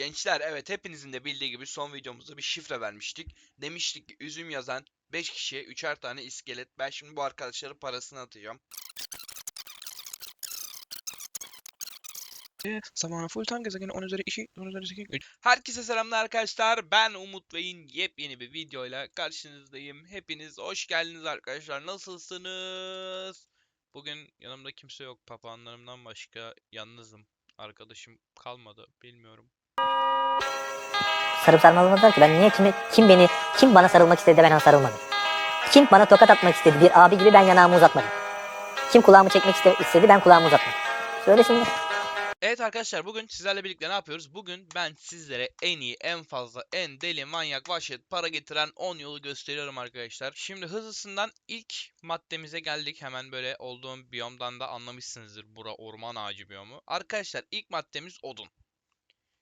Gençler evet hepinizin de bildiği gibi son videomuzda bir şifre vermiştik. Demiştik ki üzüm yazan 5 kişiye 3'er tane iskelet. Ben şimdi bu arkadaşların parasını atacağım. Zamanı full time gezegen 10 üzeri 2, 10 üzeri 8, 3. Herkese selamlar arkadaşlar. Ben Umut Bey'in yepyeni bir videoyla karşınızdayım. Hepiniz hoş geldiniz arkadaşlar. Nasılsınız? Bugün yanımda kimse yok. Papağanlarımdan başka yalnızım. Arkadaşım kalmadı. Bilmiyorum. Sarıp sarmalamazlar ki ben niye kime kim beni kim bana sarılmak istedi ben ona sarılmadım. Kim bana tokat atmak istedi bir abi gibi ben yanağımı uzatmadım. Kim kulağımı çekmek iste- istedi ben kulağımı uzatmadım. Söyle şimdi. Evet arkadaşlar bugün sizlerle birlikte ne yapıyoruz? Bugün ben sizlere en iyi, en fazla, en deli, manyak, vahşet, para getiren 10 yolu gösteriyorum arkadaşlar. Şimdi hızlısından ilk maddemize geldik. Hemen böyle olduğum biyomdan da anlamışsınızdır. Bura orman ağacı biyomu. Arkadaşlar ilk maddemiz odun.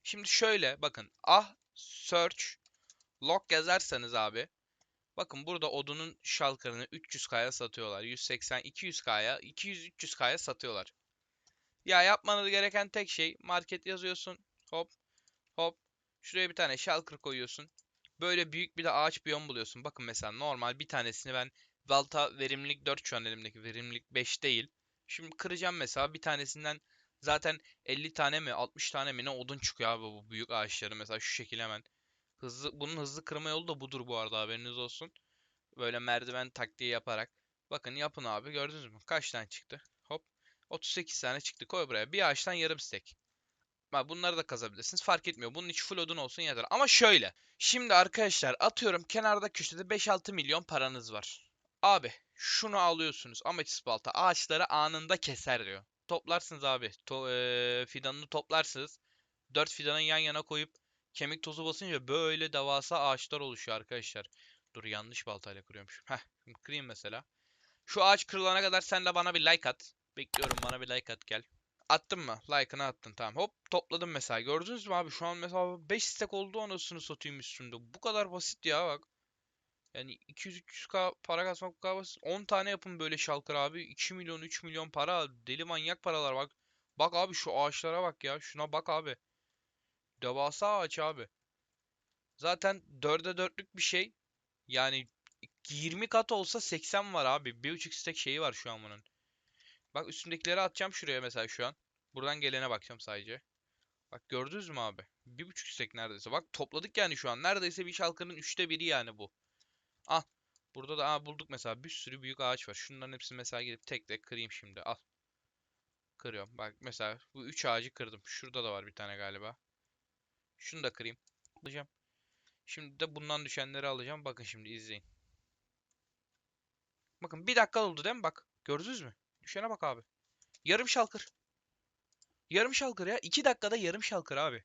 Şimdi şöyle bakın. Ah search log yazarsanız abi. Bakın burada odunun şalkarını 300k'ya satıyorlar. 180 200k'ya 200 300k'ya satıyorlar. Ya yapmanız gereken tek şey market yazıyorsun. Hop hop. Şuraya bir tane shulker koyuyorsun. Böyle büyük bir de ağaç biyom buluyorsun. Bakın mesela normal bir tanesini ben Valta verimlilik 4 şu an elimdeki verimlilik 5 değil. Şimdi kıracağım mesela bir tanesinden zaten 50 tane mi 60 tane mi ne odun çıkıyor abi bu büyük ağaçları mesela şu şekilde hemen. Hızlı, bunun hızlı kırma yolu da budur bu arada haberiniz olsun. Böyle merdiven taktiği yaparak. Bakın yapın abi gördünüz mü? Kaç tane çıktı? Hop. 38 tane çıktı. Koy buraya. Bir ağaçtan yarım stek. Bak bunları da kazabilirsiniz. Fark etmiyor. Bunun içi full odun olsun yeter. Ama şöyle. Şimdi arkadaşlar atıyorum kenarda köşede 5-6 milyon paranız var. Abi şunu alıyorsunuz. Ametist balta ağaçları anında keser diyor. Toplarsınız abi. To eee, fidanını toplarsınız. 4 fidanı yan yana koyup kemik tozu basınca böyle devasa ağaçlar oluşuyor arkadaşlar. Dur yanlış baltayla kırıyormuşum. Heh kırayım mesela. Şu ağaç kırılana kadar sen de bana bir like at. Bekliyorum bana bir like at gel. Attın mı? Like'ını attın tamam. Hop topladım mesela. Gördünüz mü abi? Şu an mesela 5 stack oldu anasını satayım üstünde. Bu kadar basit ya bak. Yani 200-300k para kasmak kadar basit. 10 tane yapın böyle şalkır abi. 2 milyon 3 milyon para. Deli manyak paralar bak. Bak abi şu ağaçlara bak ya. Şuna bak abi. Devasa ağaç abi. Zaten 4'e 4'lük bir şey. Yani 20 kat olsa 80 var abi. 1.5 stack şeyi var şu an bunun. Bak üstündekileri atacağım şuraya mesela şu an. Buradan gelene bakacağım sadece. Bak gördünüz mü abi? Bir buçuk istek neredeyse. Bak topladık yani şu an. Neredeyse bir şalkanın üçte biri yani bu. Al. Burada da aa, bulduk mesela. Bir sürü büyük ağaç var. Şunların hepsini mesela gidip tek tek kırayım şimdi. Al. Kırıyorum. Bak mesela bu üç ağacı kırdım. Şurada da var bir tane galiba. Şunu da kırayım. Alacağım. Şimdi de bundan düşenleri alacağım. Bakın şimdi izleyin. Bakın bir dakika oldu değil mi? Bak. Gördünüz mü? Düşene bak abi. Yarım şalkır. Yarım şalkır ya. 2 dakikada yarım şalkır abi.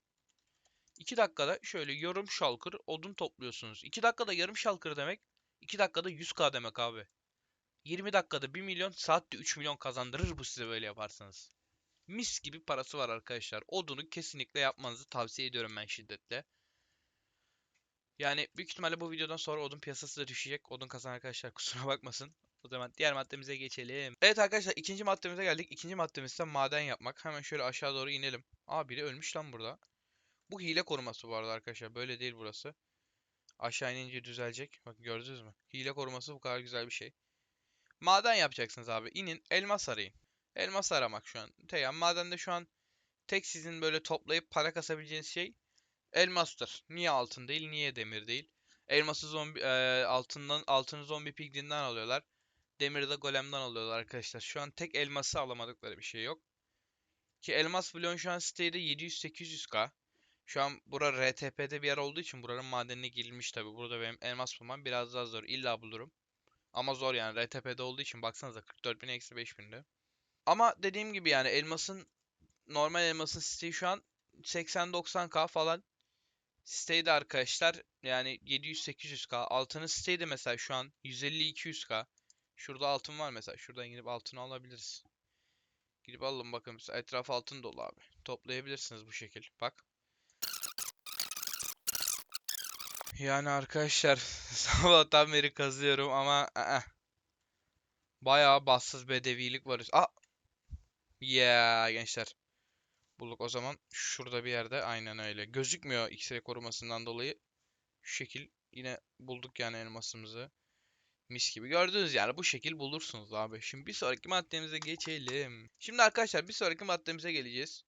2 dakikada şöyle yarım şalkır odun topluyorsunuz. 2 dakikada yarım şalkır demek 2 dakikada 100k demek abi. 20 dakikada 1 milyon saatte 3 milyon kazandırır bu size böyle yaparsanız. Mis gibi parası var arkadaşlar. Odunu kesinlikle yapmanızı tavsiye ediyorum ben şiddetle. Yani büyük ihtimalle bu videodan sonra odun piyasası da düşecek. Odun kazanan arkadaşlar kusura bakmasın. O zaman diğer maddemize geçelim. Evet arkadaşlar ikinci maddemize geldik. İkinci maddemiz ise maden yapmak. Hemen şöyle aşağı doğru inelim. Aa biri ölmüş lan burada. Bu hile koruması bu arada arkadaşlar. Böyle değil burası. Aşağı inince düzelecek. Bak gördünüz mü? Hile koruması bu kadar güzel bir şey. Maden yapacaksınız abi. İnin elmas arayın. Elmas aramak şu an. Te yani madende şu an tek sizin böyle toplayıp para kasabileceğiniz şey elmastır. Niye altın değil, niye demir değil? Elması zombi eee, altından altını zombi piglinden alıyorlar. Demiri de golemden alıyorlar arkadaşlar. Şu an tek elması alamadıkları bir şey yok. Ki elmas bloğun şu an sitede 700-800k. Şu an bura RTP'de bir yer olduğu için buranın madenine girilmiş tabi. Burada benim elmas bulmam biraz daha zor. İlla bulurum. Ama zor yani RTP'de olduğu için baksanıza 44.000 eksi 5.000'de. Ama dediğim gibi yani elmasın normal elmasın siteyi şu an 80-90k falan. Siteyi de arkadaşlar yani 700-800k. Altının siteyi de mesela şu an 150-200k. Şurada altın var mesela. Şuradan gidip altını alabiliriz. Gidip alalım bakın. Etraf altın dolu abi. Toplayabilirsiniz bu şekil. Bak. Yani arkadaşlar sabahtan beri kazıyorum ama ı-ı. bayağı bassız bedevilik var. Ah! Yeah gençler. Bulduk o zaman şurada bir yerde aynen öyle. Gözükmüyor X-ray korumasından dolayı. Şu şekil yine bulduk yani elmasımızı. Mis gibi gördünüz yani bu şekil bulursunuz abi. Şimdi bir sonraki maddemize geçelim. Şimdi arkadaşlar bir sonraki maddemize geleceğiz.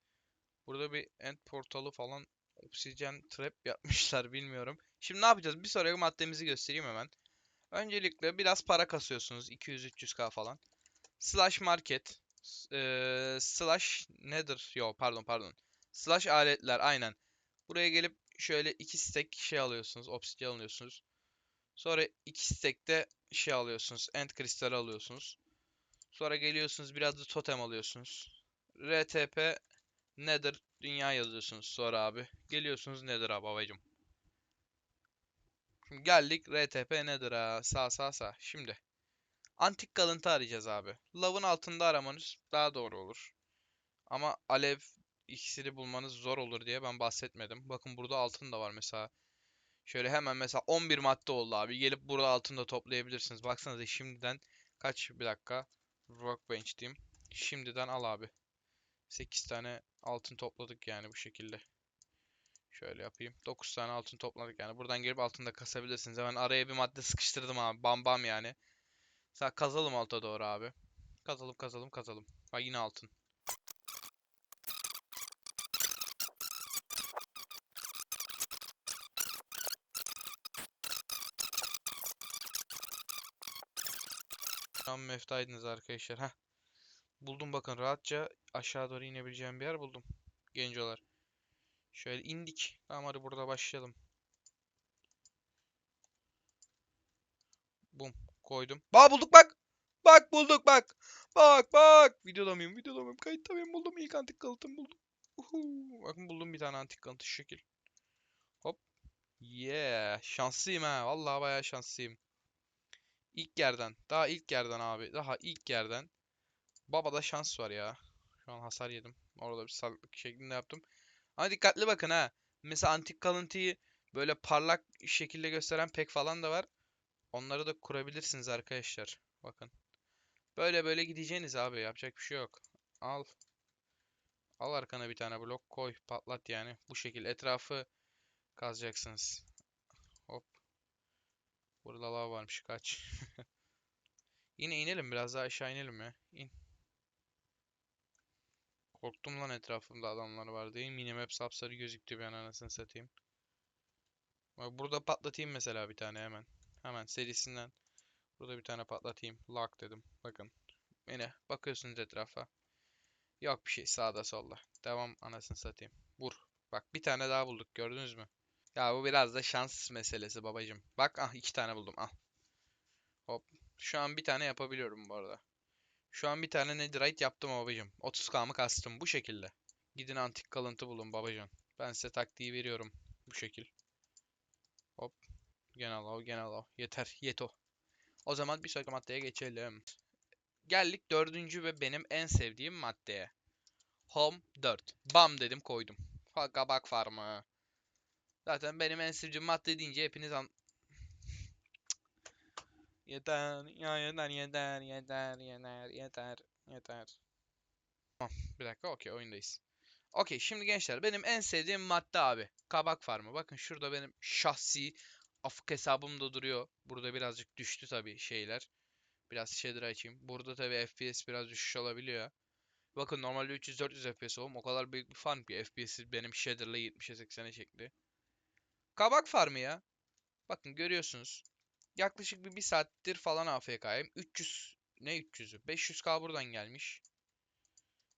Burada bir end portalı falan obsidian trap yapmışlar bilmiyorum. Şimdi ne yapacağız? Bir sonraki maddemizi göstereyim hemen. Öncelikle biraz para kasıyorsunuz 200-300k falan. Slash market. eee, slash nedir? Yo pardon pardon. Slash aletler aynen. Buraya gelip şöyle iki stack şey alıyorsunuz. Obsidian alıyorsunuz. Sonra iki stack de şey alıyorsunuz. End kristal alıyorsunuz. Sonra geliyorsunuz biraz da totem alıyorsunuz. RTP Nether dünya yazıyorsunuz sonra abi. Geliyorsunuz Nether abi babacım. Şimdi geldik RTP Nether'a. Sağ sağ sağ. Şimdi. Antik kalıntı arayacağız abi. Lavın altında aramanız daha doğru olur. Ama alev iksiri bulmanız zor olur diye ben bahsetmedim. Bakın burada altın da var mesela. Şöyle hemen mesela 11 madde oldu abi. Gelip burada altın da toplayabilirsiniz. Baksanıza şimdiden kaç bir dakika. Workbench diyeyim. Şimdiden al abi. 8 tane altın topladık yani bu şekilde. Şöyle yapayım. 9 tane altın topladık yani. Buradan gelip altın da kasabilirsiniz. Hemen araya bir madde sıkıştırdım abi. Bam bam yani. Mesela kazalım alta doğru abi. Kazalım kazalım kazalım. Bak yine altın. Tam meftaydınız arkadaşlar. Heh. Buldum bakın rahatça aşağı doğru inebileceğim bir yer buldum. Gencolar. Şöyle indik. Tamam hadi burada başlayalım. Bum koydum. Bak bulduk bak. Bak bulduk bak. Bak bak. Videoda mıyım? Videoda mıyım? Kayıtta mıyım? Buldum. İlk antik kalıtım buldum. Uhu. Bakın buldum bir tane antik kalıntı şekil. Hop. Yeah. Şanslıyım ha. Vallahi bayağı şanslıyım. İlk yerden. Daha ilk yerden abi. Daha ilk yerden. Babada şans var ya. Şu an hasar yedim. Orada bir sağlıklık şeklinde yaptım. Ama dikkatli bakın ha. Mesela antik kalıntıyı böyle parlak şekilde gösteren pek falan da var. Onları da kurabilirsiniz arkadaşlar. Bakın. Böyle böyle gideceğiniz abi. Yapacak bir şey yok. Al. Al arkana bir tane blok koy. Patlat yani. Bu şekil etrafı kazacaksınız. Hop. Burada lav varmış. Kaç. Yine inelim. Biraz daha aşağı inelim ya. İn. Korktum lan etrafımda adamlar var diye. Minimap sapsarı gözüktü bir an anasını satayım. Bak burada patlatayım mesela bir tane hemen. Hemen serisinden. Burada bir tane patlatayım. Lock dedim. Bakın. Yine bakıyorsunuz etrafa. Yok bir şey sağda solda. Devam anasını satayım. Vur. Bak bir tane daha bulduk gördünüz mü? Ya bu biraz da şans meselesi babacım. Bak ah iki tane buldum al. Hop. Şu an bir tane yapabiliyorum bu arada. Şu an bir tane netherite yaptım babacım. 30k'mı kastım bu şekilde. Gidin antik kalıntı bulun babacan. Ben size taktiği veriyorum. Bu şekil. Hop. Genel o genel o. Yeter yeto. O zaman bir sonraki maddeye geçelim. Geldik dördüncü ve benim en sevdiğim maddeye. Home 4. Bam dedim koydum. Kabak farmı. Zaten benim en sevdiğim madde deyince hepiniz an... Yeter, ya yeter, yeter, yeter, yeter, yeter, yeter. Tamam, bir dakika, okey, oyundayız. Okey, şimdi gençler, benim en sevdiğim madde abi. Kabak farmı. Bakın şurada benim şahsi afk hesabım da duruyor. Burada birazcık düştü tabii şeyler. Biraz shader açayım. Burada tabii FPS biraz düşüş olabiliyor. Bakın normalde 300-400 FPS oğlum. O kadar büyük bir farm ki FPS'i benim shader'la 70'e 80'e çekti. Kabak farmı ya. Bakın görüyorsunuz. Yaklaşık bir, bir saattir falan AFK'yim. 300 ne 300'ü? 500k buradan gelmiş.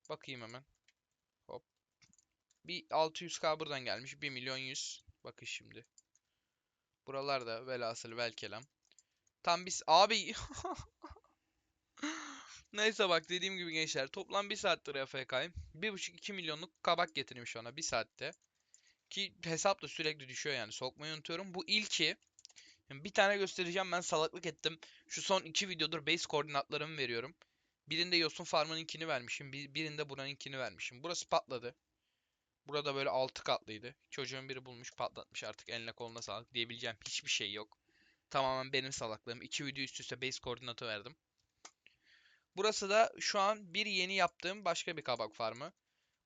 Bakayım hemen. Hop. Bir 600k buradan gelmiş. 1 milyon 100. Bakın şimdi. Buralarda velhasıl velkelam. Tam biz abi Neyse bak dediğim gibi gençler toplam 1 saattir AFK'yim. 1.5-2 milyonluk kabak getirmiş ona 1 saatte. Ki hesap da sürekli düşüyor yani sokmayı unutuyorum. Bu ilki. Yani Bir tane göstereceğim ben salaklık ettim. Şu son iki videodur base koordinatlarımı veriyorum. Birinde Yosun Farm'ınkini vermişim. bir- Birinde buranınkini vermişim. Burası patladı. Burada böyle 6 katlıydı. Çocuğun biri bulmuş patlatmış artık eline koluna sağlık diyebileceğim hiçbir şey yok. Tamamen benim salaklığım. İki video üst üste base koordinatı verdim. Burası da şu an bir yeni yaptığım başka bir kabak farmı.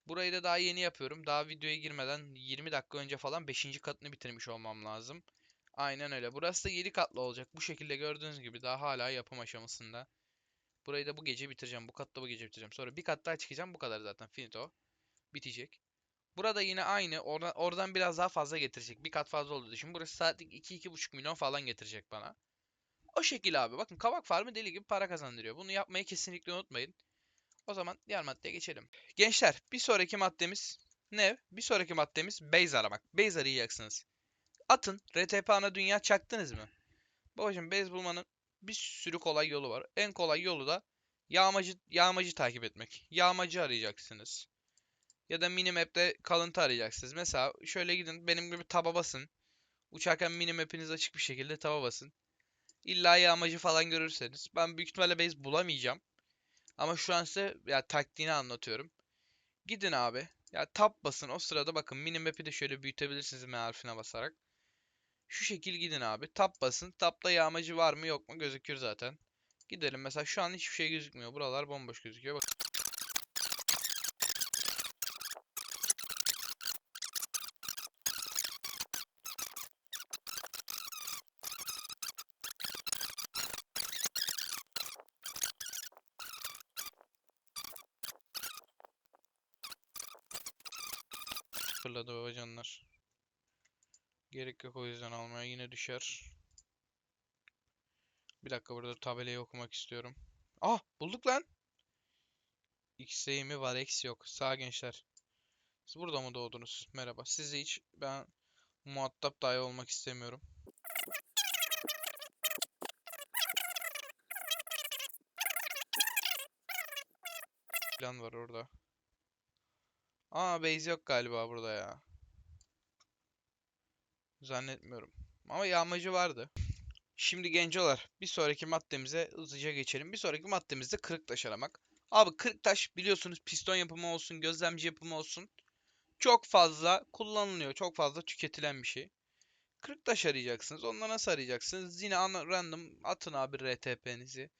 Burayı da daha yeni yapıyorum. Daha videoya girmeden 20 dakika önce falan 5. katını bitirmiş olmam lazım. Aynen öyle. Burası da 7 katlı olacak. Bu şekilde gördüğünüz gibi daha hala yapım aşamasında. Burayı da bu gece bitireceğim. Bu katta bu gece bitireceğim. Sonra bir kat daha çıkacağım. Bu kadar zaten. Finito. Bitecek. Burada yine aynı. Orada, oradan biraz daha fazla getirecek. Bir kat fazla olduğu için. Burası saatlik 2-2,5 milyon falan getirecek bana. O şekil abi. Bakın kabak farmı deli gibi para kazandırıyor. Bunu yapmayı kesinlikle unutmayın. O zaman diğer maddeye geçelim. Gençler bir sonraki maddemiz ne? Bir sonraki maddemiz base aramak. Base arayacaksınız. Atın. RTP ana dünya çaktınız mı? Babacım base bulmanın bir sürü kolay yolu var. En kolay yolu da yağmacı yağmacı takip etmek. Yağmacı arayacaksınız. Ya da minimap'te kalıntı arayacaksınız. Mesela şöyle gidin benim gibi taba basın. Uçarken minimap'iniz açık bir şekilde taba basın. İlla yağmacı falan görürseniz. Ben büyük ihtimalle base bulamayacağım. Ama şu an size ya taktiğini anlatıyorum. Gidin abi. Ya tab basın. O sırada bakın minimap'i de şöyle büyütebilirsiniz M harfine basarak. Şu şekil gidin abi. Tab basın. Tab'da yağmacı var mı yok mu gözükür zaten. Gidelim. Mesela şu an hiçbir şey gözükmüyor. Buralar bomboş gözüküyor. Bak. Fırladı babacanlar. Gerek yok o yüzden almaya yine düşer. Bir dakika burada tabelayı okumak istiyorum. Ah bulduk lan. X'e mi var X yok. Sağ gençler. Siz burada mı doğdunuz? Merhaba. Sizi hiç ben muhatap dahi olmak istemiyorum. Plan var orada. Aa base yok galiba burada ya. Zannetmiyorum. Ama yağmacı vardı. Şimdi gencolar bir sonraki maddemize hızlıca geçelim. Bir sonraki maddemiz de kırık taş aramak. Abi kırık taş biliyorsunuz piston yapımı olsun, gözlemci yapımı olsun. Çok fazla kullanılıyor. Çok fazla tüketilen bir şey. Kırık taş arayacaksınız. Onları nasıl arayacaksınız? Yine random atın abi RTP'nizi.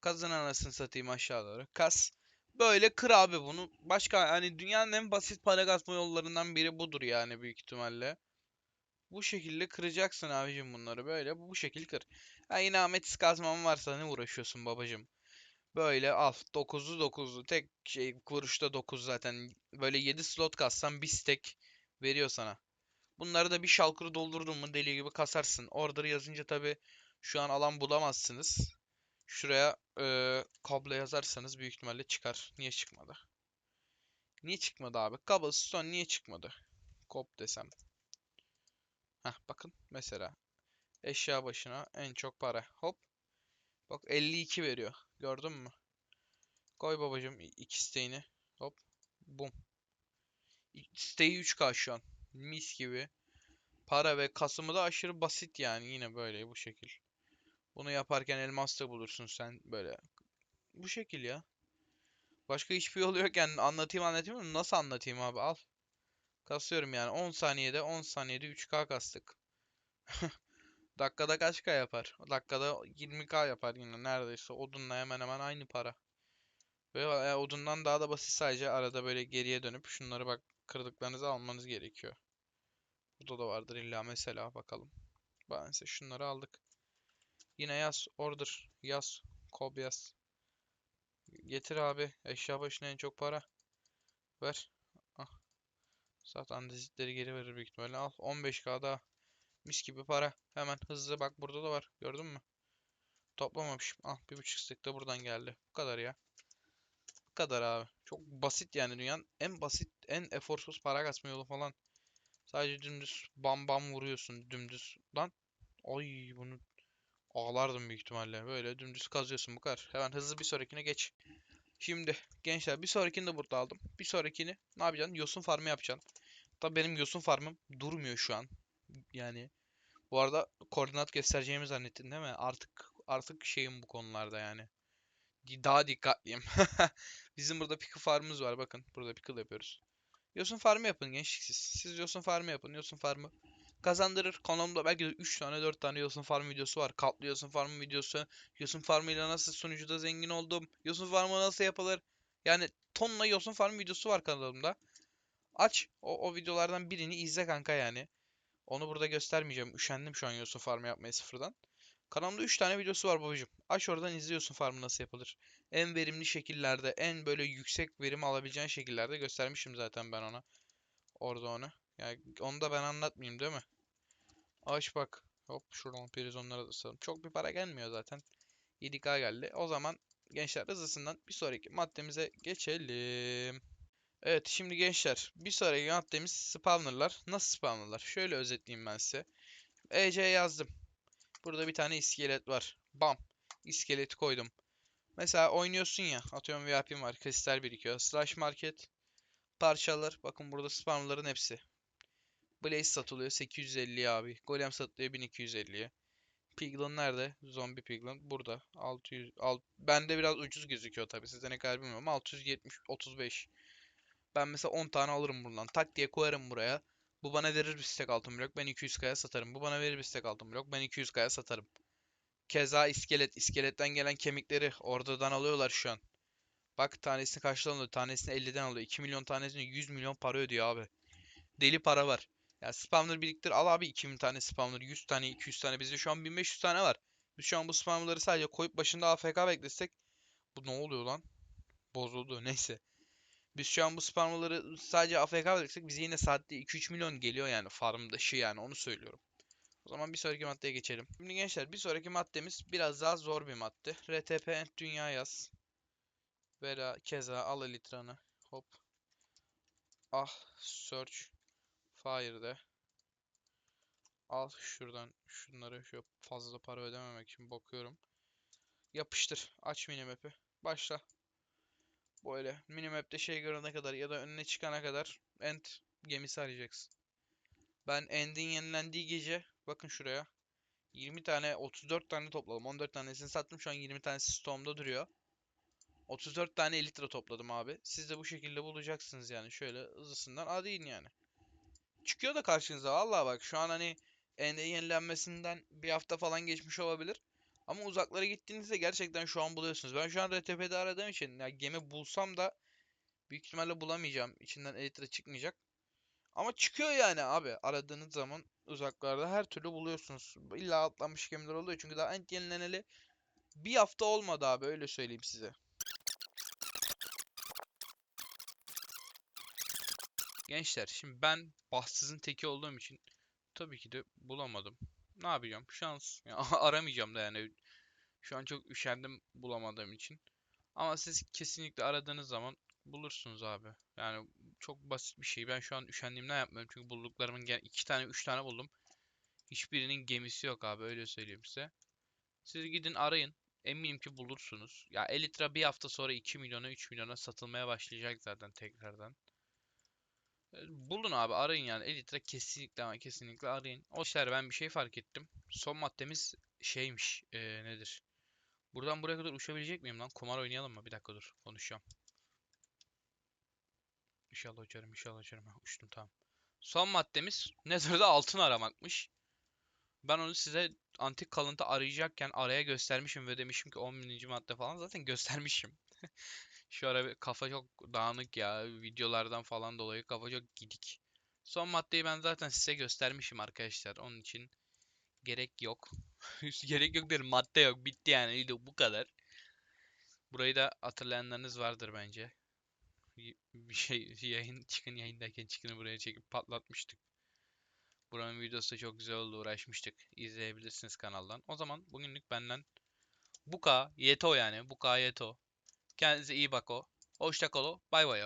Kazın anasını satayım aşağı doğru. Kas. Böyle kır abi bunu. Başka hani dünyanın en basit para kazma yollarından biri budur yani büyük ihtimalle. Bu şekilde kıracaksın abicim bunları böyle bu şekil kır. Ha yine Ametis kazman varsa ne uğraşıyorsun babacım? Böyle al 9'lu 9'lu tek şey vuruşta 9 zaten. Böyle 7 slot kassan bir stack veriyor sana. Bunları da bir şalkırı doldurdun mu deli gibi kasarsın. Order yazınca tabi şu an alan bulamazsınız. Şuraya eee kablo yazarsanız büyük ihtimalle çıkar. Niye çıkmadı? Niye çıkmadı abi? Cobblestone niye çıkmadı? Kop desem. Heh bakın mesela. Eşya başına en çok para. Hop. Bak 52 veriyor. Gördün mü? Koy babacım iki isteğini. Hop. Bum. İsteği 3K şu an. Mis gibi. Para ve kasımı da aşırı basit yani. Yine böyle bu şekil. Bunu yaparken elmas da bulursun sen böyle. Bu şekil ya. Başka hiçbir yolu yok yani anlatayım anlatayım? Nasıl anlatayım abi al. Kasıyorum yani 10 saniyede 10 saniyede 3K kastık. Dakikada kaç K yapar? Dakikada 20K yapar yine neredeyse odunla hemen hemen aynı para. Ve e, odundan daha da basit sadece arada böyle geriye dönüp şunları bak kırdıklarınızı almanız gerekiyor. Burada da vardır illa mesela bakalım. Ben size şunları aldık. Yine yaz order yaz kob yaz. Getir abi eşya başına en çok para. Ver. Ah. Zaten andezitleri geri verir büyük ihtimalle. Al 15k daha. Mis gibi para. Hemen hızlı bak burada da var. Gördün mü? Toplamamışım. Al bir buçuk stick de buradan geldi. Bu kadar ya. Bu kadar abi. Çok basit yani dünyanın en basit, en eforsuz para kasma yolu falan. Sadece dümdüz bam bam vuruyorsun dümdüz. Lan. Ay bunu ağlardım büyük ihtimalle. Böyle dümdüz kazıyorsun bu kadar. Hemen hızlı bir sonrakine geç. Şimdi gençler bir sonrakini de burada aldım. Bir sonrakini ne yapacaksın? Yosun farmı yapacaksın. Tabii benim yosun farmım durmuyor şu an. Yani bu arada koordinat göstereceğimi zannettin değil mi? Artık artık şeyim bu konularda yani. Daha dikkatliyim. Bizim burada pickle farmımız var bakın. Burada pickle yapıyoruz. Yosun farmı yapın gençlik siz. Siz yosun farmı yapın. Yosun farmı kazandırır. Kanalımda belki de 3 tane 4 tane yosun farm videosu var. Katlı yosun farm videosu. Yosun farmıyla nasıl sunucuda zengin oldum. Yosun farmı nasıl yapılır. Yani tonla yosun farm videosu var kanalımda. Aç o, o videolardan birini izle kanka yani. Onu burada göstermeyeceğim. Üşendim şu an yosun farmı yapmaya sıfırdan. Kanalımda 3 tane videosu var babacım. Aç oradan izliyorsun farmı nasıl yapılır. En verimli şekillerde, en böyle yüksek verim alabileceğin şekillerde göstermişim zaten ben ona. Orada onu. Yani onu da ben anlatmayayım değil mi? Aç bak. Hop şuradan prizonlara da salım. Çok bir para gelmiyor zaten. 7K geldi. O zaman gençler hızlısından bir sonraki maddemize geçelim. Evet şimdi gençler bir sonraki maddemiz spawnerlar. Nasıl spawnerlar? Şöyle özetleyeyim ben size. EC yazdım. Burada bir tane iskelet var. Bam. İskeleti koydum. Mesela oynuyorsun ya. Atıyorum VIP'm var. Kristal birikiyor. Slash market. Parçalar. Bakın burada spawnerların hepsi. Blaze satılıyor 850 abi. Golem satılıyor 1250'ye. Piglin nerede? Zombi Piglin burada. 600 alt, bende biraz ucuz gözüküyor tabii. Sizde ne kadar bilmiyorum. 670 35. Ben mesela 10 tane alırım buradan. Tak diye koyarım buraya. Bu bana verir bir stack altın blok. Ben 200k'ya satarım. Bu bana verir bir stack altın blok. Ben 200k'ya satarım. Keza iskelet. iskeletten gelen kemikleri oradan alıyorlar şu an. Bak tanesini kaçtan alıyor? Tanesini 50'den alıyor. 2 milyon tanesini 100 milyon para ödüyor abi. Deli para var. Ya spawner biriktir al abi 2000 tane spawner, 100 tane, 200 tane. Bizde şu an 1500 tane var. Biz şu an bu spawnerları sadece koyup başında AFK beklesek. Bu ne oluyor lan? Bozuldu. Neyse. Biz şu an bu spawnerları sadece AFK beklesek bize yine saatte 2-3 milyon geliyor yani farm dışı yani onu söylüyorum. O zaman bir sonraki maddeye geçelim. Şimdi gençler bir sonraki maddemiz biraz daha zor bir madde. RTP End Dünya yaz. Vera keza al elitranı. Hop. Ah search. Fire'de. Al şuradan şunları şu fazla para ödememek için bakıyorum. Yapıştır. Aç minimap'i. Başla. Böyle minimap'te şey görene kadar ya da önüne çıkana kadar end gemisi arayacaksın. Ben end'in yenilendiği gece bakın şuraya 20 tane 34 tane topladım. 14 tanesini sattım. Şu an 20 tanesi stoğumda duruyor. 34 tane elitre topladım abi. Siz de bu şekilde bulacaksınız yani. Şöyle hızlısından arayın yani. Çıkıyor da karşınıza. Vallahi bak şu an hani end'in yenilenmesinden bir hafta falan geçmiş olabilir. Ama uzaklara gittiğinizde gerçekten şu an buluyorsunuz. Ben şu an RTP'de aradığım için ya gemi bulsam da büyük ihtimalle bulamayacağım. İçinden elitre çıkmayacak. Ama çıkıyor yani abi. Aradığınız zaman uzaklarda her türlü buluyorsunuz. İlla atlanmış gemiler oluyor. Çünkü daha end yenileneli bir hafta olmadı abi öyle söyleyeyim size. Gençler şimdi ben bahtsızın teki olduğum için tabii ki de bulamadım. Ne yapacağım? Şans. Ya, aramayacağım da yani. Şu an çok üşendim bulamadığım için. Ama siz kesinlikle aradığınız zaman bulursunuz abi. Yani çok basit bir şey. Ben şu an üşendiğimden yapmıyorum. Çünkü bulduklarımın iki tane, üç tane buldum. Hiçbirinin gemisi yok abi. Öyle söyleyeyim size. Siz gidin arayın. Eminim ki bulursunuz. Ya Elytra bir hafta sonra 2 milyona 3 milyona satılmaya başlayacak zaten tekrardan. Bulun abi arayın yani. Elytra kesinlikle ama kesinlikle arayın. O işler ben bir şey fark ettim. Son maddemiz şeymiş. e, nedir? Buradan buraya kadar uçabilecek miyim lan? Kumar oynayalım mı? Bir dakika dur. Konuşacağım. İnşallah uçarım, inşallah uçarım. Ha, uçtum tamam. Son maddemiz Nether'da altın aramakmış. Ben onu size antik kalıntı arayacakken araya göstermişim ve demişim ki 10 bininci madde falan zaten göstermişim. Şu ara kafa çok dağınık ya. Videolardan falan dolayı kafa çok gidik. Son maddeyi ben zaten size göstermişim arkadaşlar. Onun için gerek yok. Gerek yok derim. Madde yok. Bitti yani. Video bu kadar. Burayı da hatırlayanlarınız vardır bence. Bir şey yayın çıkın yayındayken çıkını buraya çekip patlatmıştık. Buranın videosu da çok güzel oldu. Uğraşmıştık. İzleyebilirsiniz kanaldan. O zaman bugünlük benden bu kadar. Yeto yani. Bu kadar yeto. Kendinize iyi bak o. Hoşça kalo. Bay bay.